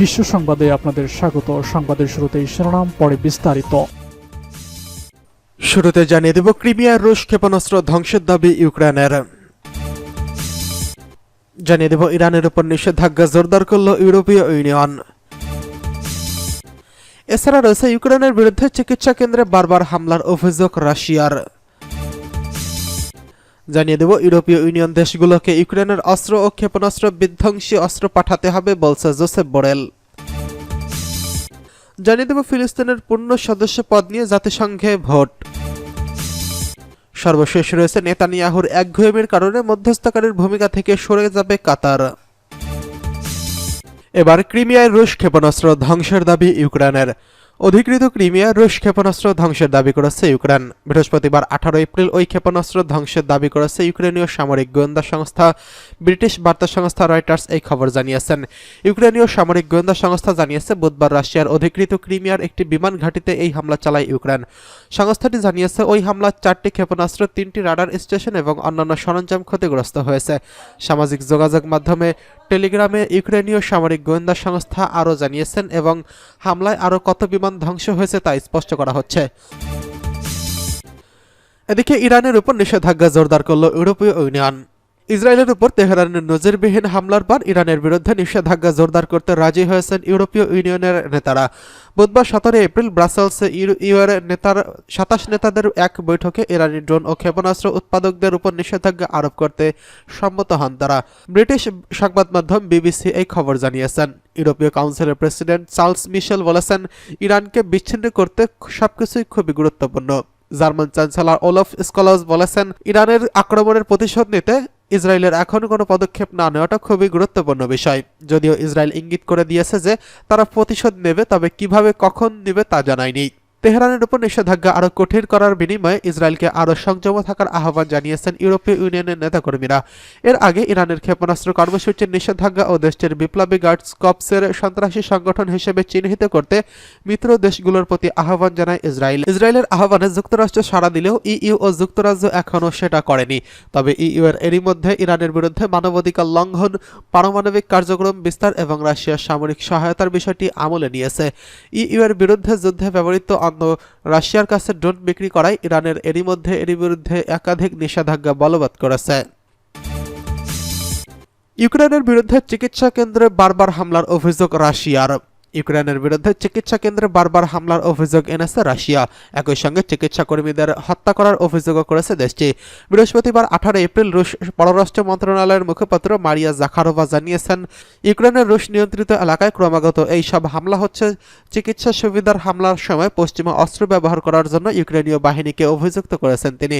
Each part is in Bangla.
বিশ্ব সংবাদে আপনাদের স্বাগত। সংবাদের শুরুতেই শিরোনাম, পরে বিস্তারিত। শুরুতে জানিয়ে দেব, ক্রিমিয়ার রুশ ক্ষেপণাস্ত্র ধ্বংসের দাবি ইউক্রেনের। জানিয়ে দেব, ইরানের উপর নিষেধাজ্ঞা জোরদার করল ইউরোপীয় ইউনিয়ন। এছাড়া রয়েছে ইউক্রেনের বিরুদ্ধে চিকিৎসা কেন্দ্রে বারবার হামলার অভিযোগ রাশিয়ার। জানিয়ে দেব, ইউরোপীয় ইউনিয়ন দেশগুলোকে ইউক্রেনের অস্ত্র ও ক্ষেপণাস্ত্র বিধ্বংসী অস্ত্র পাঠাতে হবে, বলছে জোসেফ বোরেল। জানিয়ে দেব ফিলিস্তিনের পূর্ণ সদস্য পদ নিয়ে জাতিসংঘে ভোট। সর্বশেষ রয়েছে নেতানিয়াহুর একঘেয়েমির কারণে মধ্যস্থকারীর ভূমিকা থেকে সরে যাবে কাতার। এবার ক্রিমিয়ায় রুশ ক্ষেপণাস্ত্র ধ্বংসের দাবি ইউক্রেনের। অধিকৃত ক্রিমিয়ায় রুশ ক্ষেপণাস্ত্র ধ্বংসের দাবি করেছে ইউক্রেন। বৃহস্পতিবার আঠারো এপ্রিল ওই ক্ষেপণাস্ত্র ধ্বংসের দাবি করেছে ইউক্রেনীয় সামরিক গোয়েন্দা সংস্থা। ব্রিটিশ বার্তা সংস্থা রয়টার্স এই খবর জানিয়েছেন। ইউক্রেনীয় সামরিক গোয়েন্দা সংস্থা জানিয়েছে, বুধবার রাশিয়ার অধিকৃত ক্রিমিয়ার একটি বিমান ঘাঁটিতে এই হামলা চালায় ইউক্রেন। সংস্থাটি জানিয়েছে, ওই হামলার চারটি ক্ষেপণাস্ত্র, তিনটি রাডার স্টেশন এবং অন্যান্য সরঞ্জাম ক্ষতিগ্রস্ত হয়েছে। সামাজিক যোগাযোগ মাধ্যমে টেলিগ্রামে ইউক্রেনীয় সামরিক গোয়েন্দা সংস্থা আরও জানিয়েছেন, এবং হামলায় আরও কত বিমান ধ্বংস হয়েছে তা স্পষ্ট করা হচ্ছে। এদিকে ইরানের উপর নিষেধাজ্ঞা জোরদার করল ইউরোপীয় ইউনিয়ন। ইসরায়েলের উপর তেহরানের নজিরবিহীন হামলার পর ইরানের বিরুদ্ধে নিষেধাজ্ঞা জোরদার করতে রাজি হয়েছেন ইউরোপীয় ইউনিয়নের নেতারা। বুধবার সতেরো এপ্রিল ব্রাসেলসে ইউএর নেতার সাতাশ নেতাদের এক বৈঠকে ইরানি ড্রোন ও ক্ষেপণাস্ত্র উৎপাদকদের উপর নিষেধাজ্ঞা আরোপ করতে সম্মত হন তারা। ব্রিটিশ সংবাদ মাধ্যম বিবিসি এই খবর জানিয়েছেন। ইউরোপীয় কাউন্সিলের প্রেসিডেন্ট চার্লস মিশেল বলেছেন, ইরানকে বিচ্ছিন্ন করতে সবকিছুই খুবই গুরুত্বপূর্ণ। জার্মান চ্যান্সেলর ওলফ স্কলস বলেছেন, ইরানের আক্রমণের প্রতিশোধ নিতে ইসরায়েলের এখন কোনো পদক্ষেপ না নেওয়াটা খুবই গুরুত্বপূর্ণ বিষয়। যদিও ইসরায়েল ইঙ্গিত করে দিয়েছে যে তারা প্রতিশোধ নেবে, তবে কীভাবে কখন নেবে তা জানায়নি। তেহরানের উপর নিষেধাজ্ঞা আরও কঠিন করার বিনিময়ে ইসরায়েলকে আরও সংযম থাকার আহ্বান জানিয়েছেন ইউরোপীয় ইউনিয়নের নেতাকর্মীরা। এর আগে ইরানের ক্ষেপণাস্ত্র কর্মসূচির নিষেধাজ্ঞা ও দেশটির বিপ্লবী গার্ডস কপসের সন্ত্রাসী সংগঠন হিসেবে চিহ্নিত করতে মিত্র দেশগুলোর প্রতি আহ্বান জানায় ইসরায়েল। ইসরায়েলের আহ্বানে যুক্তরাষ্ট্র সাড়া দিলেও ইইউ ও যুক্তরাজ্য এখনও সেটা করেনি। তবে ইইউ এর এরই মধ্যে ইরানের বিরুদ্ধে মানবাধিকার লঙ্ঘন, পারমাণবিক কার্যক্রম বিস্তার এবং রাশিয়ার সামরিক সহায়তার বিষয়টি আমলে নিয়েছে। ইইউ এর বিরুদ্ধে যুদ্ধে ব্যবহৃত অন্য রাশিয়ার কাছে ড্রোন বিক্রি করায় ইরানের এরই মধ্যে এরই বিরুদ্ধে একাধিক নিষেধাজ্ঞা বলবৎ করেছে। ইউক্রেনের বিরুদ্ধে চিকিৎসা কেন্দ্রে বারবার হামলার অভিযোগ রাশিয়ার। ইউক্রেনের বিরুদ্ধে চিকিৎসা কেন্দ্রে বারবার হামলার অভিযোগ এনেছে রাশিয়া। একই সঙ্গে চিকিৎসা কর্মীদের হত্যা করার অভিযোগও করেছে দেশটি। বৃহস্পতিবার আঠারো এপ্রিল রুশ পররাষ্ট্র মন্ত্রণালয়ের মুখপাত্র মারিয়া জাখারোভা জানিয়েছেন, ইউক্রেনের রুশ নিয়ন্ত্রিত এলাকায় ক্রমাগত এই সব হামলা হচ্ছে। চিকিৎসা সুবিধার হামলার সময় পশ্চিমা অস্ত্র ব্যবহার করার জন্য ইউক্রেনীয় বাহিনীকে অভিযুক্ত করেছেন তিনি।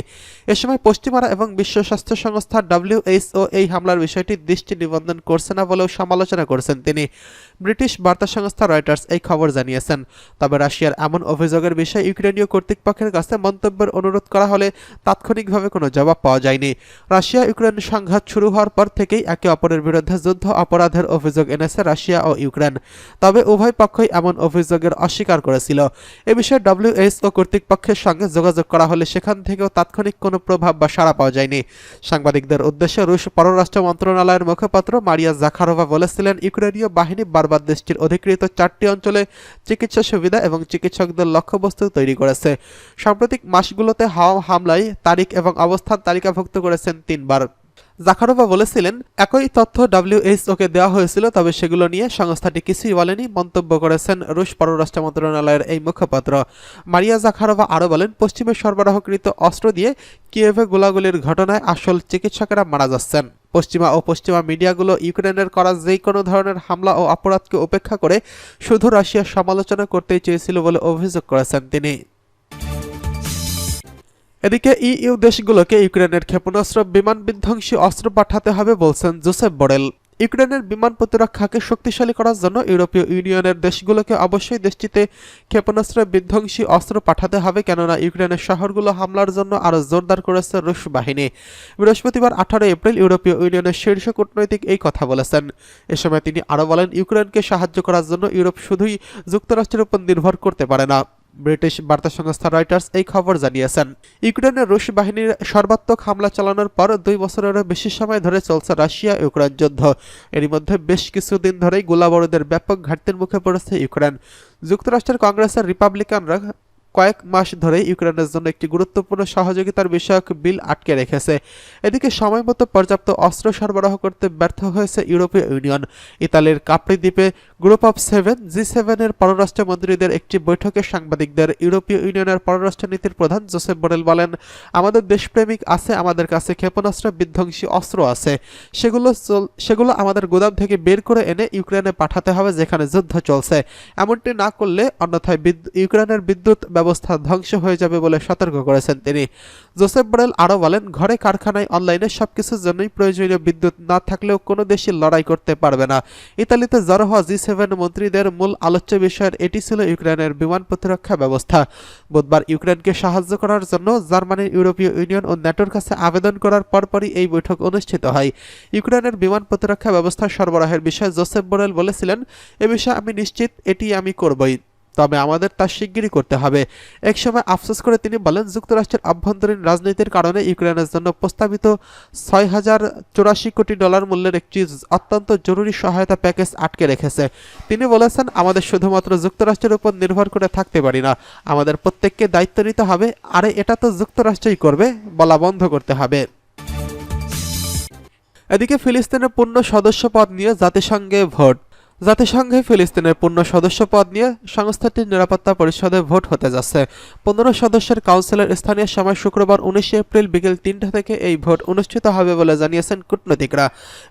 এ সময় পশ্চিমারা এবং বিশ্ব স্বাস্থ্য সংস্থা ডাব্লিউএইচও এই হামলার বিষয়টি দৃষ্টি নিবন্ধন করছে না বলেও সমালোচনা করেছেন তিনি। ব্রিটিশ বার্তা সংস্থা রয়টার্স এই খবর জানিয়েছেন। তবে রাশিয়ার এমন অভিযোগের বিষয়ে ইউক্রেনীয় কর্তৃপক্ষের কাছে মন্তব্যের অনুরোধ করা হলে তাৎক্ষণিকভাবে কোনো জবাব পাওয়া যায়নি। রাশিয়া ইউক্রেন সংঘাত শুরু হওয়ার পর থেকেই একে অপরের বিরুদ্ধে যুদ্ধ অপরাধের অভিযোগ এনেছে রাশিয়া ও ইউক্রেন। তবে উভয় পক্ষই এমন অভিযোগের অস্বীকার করেছিল। এ বিষয়ে ডব্লিউএইচও কর্তৃপক্ষের সঙ্গে যোগাযোগ করা হলে সেখান থেকেও তাৎক্ষণিক কোনো প্রভাব বা সাড়া পাওয়া যায়নি। সাংবাদিকদের উদ্দেশ্যে রুশ পররাষ্ট্র মন্ত্রণালয়ের মুখপাত্র মারিয়া জাখারোভা বলেছিলেন, ইউক্রেনীয় বাহিনী বারবার দেশটির অধিকৃত চারটি অঞ্চলে চিকিৎসা সুবিধা এবং চিকিৎসকদের লক্ষ্যবস্তু তৈরি করেছে। সাম্প্রতিক মাসগুলোতে হাওয়া হামলায় তারিখ এবং অবস্থান তালিকাভুক্ত করেছেন তিনবার। জাখারোভা বলেছিলেন, একই তথ্য ডাব্লিউএইচওকে দেওয়া হয়েছিল, তবে সেগুলো নিয়ে সংস্থাটি কিছুই বলেনি মন্তব্য করেছেন রুশ পররাষ্ট্র মন্ত্রণালয়ের এই মুখপাত্র। মারিয়া জাখারোভা আরও বলেন, পশ্চিমে সরবরাহকৃত অস্ত্র দিয়ে কিয়েভে গোলাগুলির ঘটনায় আসল চিকিৎসকেরা মারা যাচ্ছেন। পশ্চিমা ও পশ্চিমা মিডিয়াগুলো ইউক্রেনের করা যে কোনো ধরনের হামলা ও অপরাধকে উপেক্ষা করে শুধু রাশিয়ার সমালোচনা করতেই চেয়েছিল বলে অভিযোগ করেছেন তিনি। এদিকে ইইউ দেশগুলোকে ইউক্রেনের ক্ষেপণাস্ত্র বিমান বিধ্বংসী অস্ত্র পাঠাতে হবে বলছেন জোসেফ বরেল। ইউক্রেনের বিমান প্রতিরক্ষাকে শক্তিশালী করার জন্য ইউরোপীয় ইউনিয়নের দেশগুলোকে অবশ্যই দেশটিতে ক্ষেপণাস্ত্র বিধ্বংসী অস্ত্র পাঠাতে হবে, কেননা ইউক্রেনের শহরগুলো হামলার জন্য আরও জোরদার করেছে রুশ বাহিনী। বৃহস্পতিবার আঠারো এপ্রিল ইউরোপীয় ইউনিয়নের শীর্ষ কূটনৈতিক এই কথা বলেছেন। এ সময় তিনি আরও বলেন, ইউক্রেনকে সাহায্য করার জন্য ইউরোপ শুধুই যুক্তরাষ্ট্রের উপর নির্ভর করতে পারে না। ব্রিটিশ বার্তা সংস্থা রয়টার্স এই খবর জানিয়েছেন। ইউক্রেনের রুশ বাহিনীর সর্বাত্মক হামলা চালানোর পর দুই বছরেরও বেশি সময় ধরে চলছে রাশিয়া ইউক্রেন যুদ্ধ। এরই মধ্যে বেশ কিছুদিন ধরেই গোলাবারুদের ব্যাপক ঘাটতির মুখে পড়েছে ইউক্রেন। যুক্তরাষ্ট্রের কংগ্রেসের রিপাবলিকানরা কয়েক মাস ধরে ইউক্রেনের জন্য একটি গুরুত্বপূর্ণ সহযোগিতার বিষয়ক বিল আটকে রেখেছে। এদিকে সময়মতো পর্যাপ্ত অস্ত্র সরবরাহ করতে ব্যর্থ হয়েছে ইউরোপীয় ইউনিয়ন। ইতালির কাপ্রি দ্বীপে গ্রুপ অফ সেভেন, জি সেভেনের পররাষ্ট্রমন্ত্রীদের একটি বৈঠকে সাংবাদিকদের ইউরোপীয় ইউনিয়নের পররাষ্ট্রনীতির প্রধান জোসেফ বোরেল বলেন, আমাদের দেশপ্রেমিক আছে, আমাদের কাছে ক্ষেপণাস্ত্র, বিধ্বংসী অস্ত্র আছে। সেগুলো সেগুলো আমাদের গোদাম থেকে বের করে এনে ইউক্রেনে পাঠাতে হবে যেখানে যুদ্ধ চলছে। এমনটি না করলে অন্যথায় ইউক্রেনের বিদ্যুৎ ব্যবস্থা ধ্বংস হয়ে যাবে বলে সতর্ক করেছেন তিনি। জোসেফ বোরেল আরও বলেন, ঘরে কারখানায়, অনলাইনে সবকিছুর জন্যই প্রয়োজনীয় বিদ্যুৎ না থাকলেও কোনো দেশই লড়াই করতে পারবে না। ইতালিতে জড়ো হওয়া জি সেভেন মন্ত্রীদের মূল আলোচ্য বিষয়ের এটি ছিল ইউক্রেনের বিমান প্রতিরক্ষা ব্যবস্থা। বুধবার ইউক্রেনকে সাহায্য করার জন্য জার্মানির ইউরোপীয় ইউনিয়ন ও ন্যাটোর কাছে আবেদন করার পরপরই এই বৈঠক অনুষ্ঠিত হয়। ইউক্রেনের বিমান প্রতিরক্ষা ব্যবস্থা সরবরাহের বিষয়ে জোসেফ বোরেল বলেছিলেন, এ বিষয়ে আমি নিশ্চিত, এটি আমি করবই। তবে আমাদের তা শিগগিরই করতে হবে। একসময় আফসোস করে তিনি বলেন, যুক্তরাষ্ট্রের আভ্যন্তরীণ রাজনীতির কারণে ইউক্রেনের জন্য প্রস্তাবিত ছয় হাজার চুরাশি কোটি ডলার মূল্যের একটি অত্যন্ত জরুরি সহায়তা প্যাকেজ আটকে রেখেছে। তিনি বলেছেন, আমাদের শুধুমাত্র যুক্তরাষ্ট্রের উপর নির্ভর করে থাকতে পারি না, আমাদের প্রত্যেককে দায়িত্ব নিতে হবে, আরে এটা তো যুক্তরাষ্ট্রই করবে, বলা বন্ধ করতে হবে। এদিকে ফিলিস্তিনের পূর্ণ সদস্য পদ নিয়ে জাতিসংঘে ভোট। জাতিসংঘে ফিলিস্তিনের পূর্ণ সদস্য পদ নিয়ে সংস্থাটির নিরাপত্তা পরিষদে ভোট হতে যাচ্ছে। পনেরো সদস্যের কাউন্সিলের স্থানীয় সময় শুক্রবার উনিশে এপ্রিল বিকেল তিনটা থেকে এই ভোট অনুষ্ঠিত হবে বলে জানিয়েছেন কূটনৈতিকরা।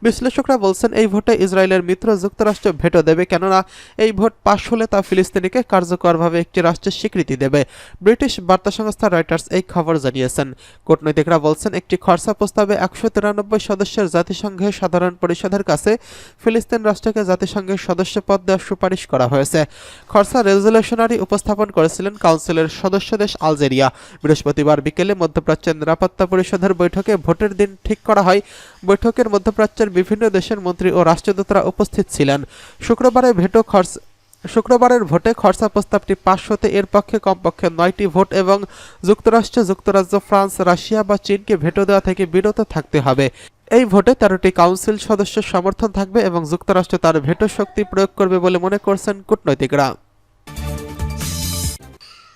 বিশ্লেষকরা বলছেন, এই ভোটে ইসরায়েলের মিত্র যুক্তরাষ্ট্র ভেটো দেবে কেননা এই ভোট পাশ হলে তা ফিলিস্তিনিকে কার্যকরভাবে একটি রাষ্ট্রের স্বীকৃতি দেবে। ব্রিটিশ বার্তা সংস্থা রয়টার্স এই খবর জানিয়েছেন। কূটনৈতিকরা বলছেন, একটি খরচা প্রস্তাবে একশো তিরানব্বই সদস্যের জাতিসংঘের সাধারণ পরিষদের কাছে ফিলিস্তিন রাষ্ট্রকে জাতিসংঘের সদস্য পদ দেওয়ার সুপারিশ করা হয়েছে। খরচা রেজলিউশনারি উপস্থাপন করেছিলেন কাউন্সিলের সদস্য দেশ আলজেরিয়া। বৃহস্পতিবার বিকেলে মধ্যপ্রাচ্যের নিরাপত্তা পরিষদের বৈঠকে ভোটের দিন ঠিক করা হয়। বৈঠকের মধ্যপ্রাচ্যের বিভিন্ন দেশের মন্ত্রী ও রাষ্ট্রদূতরা উপস্থিত ছিলেন। শুক্রবারে ভেটো খরচ শুক্রবারের ভোটে খরচা প্রস্তাবটি পাশ হতে এর পক্ষে কমপক্ষে নয়টি ভোট এবং যুক্তরাষ্ট্র, যুক্তরাজ্য, ফ্রান্স, রাশিয়া বা চীনকে ভেটো দেওয়া থেকে বিরত থাকতে হবে। এই ভোটে তেরোটি কাউন্সিল সদস্যের সমর্থন থাকবে এবং যুক্তরাষ্ট্র তার ভেটো শক্তি প্রয়োগ করবে বলে মনে করছেন কূটনৈতিকরা।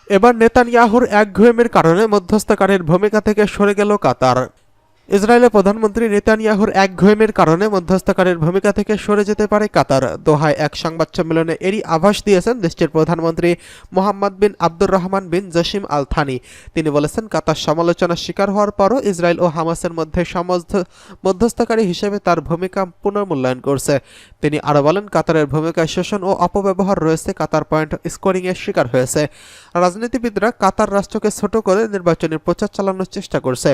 এবার নেতানিয়াহুর একঘুয়েমের কারণে মধ্যস্থকারীর ভূমিকা থেকে সরে গেল কাতার। ইসরায়েলের প্রধানমন্ত্রী নেতানিয়াহুর একঘয়েমের কারণে মধ্যস্থকারীর ভূমিকা থেকে সরে যেতে পারে কাতার। দোহায় এক সংবাদ সম্মেলনে এরই আভাস দিয়েছেন দেশটির প্রধানমন্ত্রী Mohammed bin Abdur Rahman bin Jassim Al Thani তিনি বলেছেন, কাতার সমালোচনার শিকার হওয়ার পরও ইসরায়েল ও হামাসের মধ্যে মধ্যস্থকারী হিসেবে তার ভূমিকা পুনর্মূল্যায়ন করছে। তিনি আরও বলেন, কাতারের ভূমিকায় শোষণ ও অপব্যবহার রয়েছে, কাতার পয়েন্ট স্কোরিংয়ের শিকার হয়েছে। রাজনীতিবিদরা কাতার রাষ্ট্রকে ছোট করে নির্বাচনের প্রচার চালানোর চেষ্টা করছে।